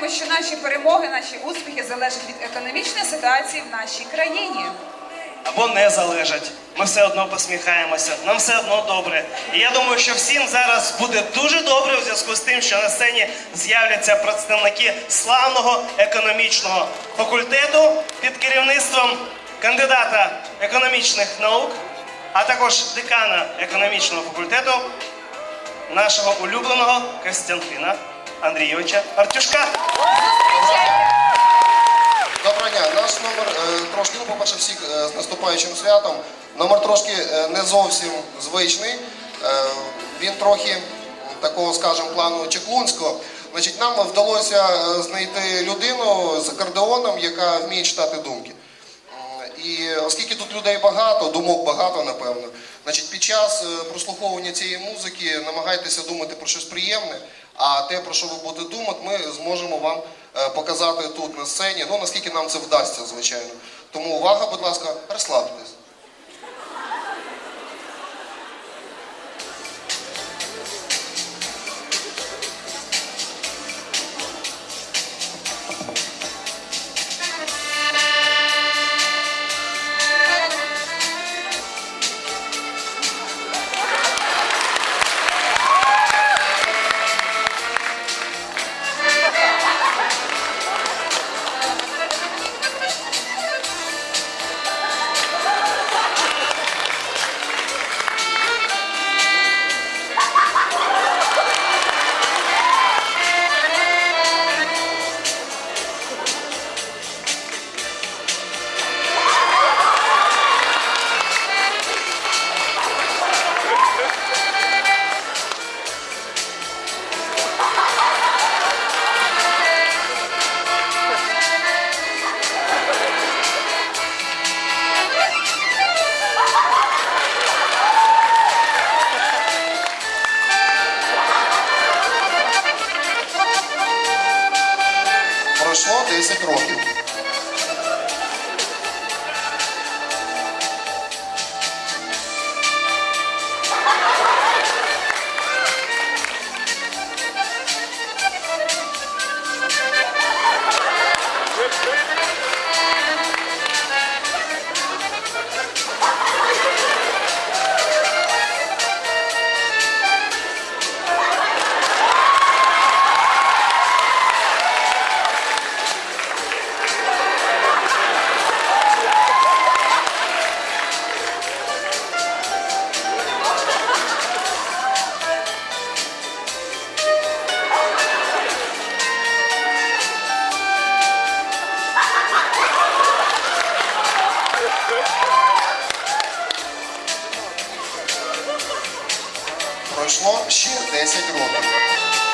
пам'ятаємо, що наші перемоги, наші успіхи залежать від економічної ситуації в нашій країні. або не залежать. Ми все одно посміхаємося, нам все одно добре. І я думаю, що всім зараз буде дуже добре в зв'язку з тим, що на сцені з'являться представники славного економічного факультету під керівництвом кандидата економічних наук, а також декана економічного факультету нашого улюбленого Костянтина Андрійовича Артюшка. Доброго дня. Наш номер е, трошки, ну, по-перше, всіх е, з наступаючим святом. Номер трошки е, не зовсім звичний. Він трохи такого, скажімо, плану чеклунського. Значить, нам вдалося знайти людину з акордеоном, яка вміє читати думки. І оскільки тут людей багато, думок багато, напевно, значить, під час е, прослуховування цієї музики намагайтеся думати про щось приємне, а те, про що ви будете думати, ми зможемо вам е, показати тут на сцені. Ну, наскільки нам це вдасться, звичайно. Тому увага, будь ласка, розслабтесь. Пройшло 10 років. пройшло ще 10 років.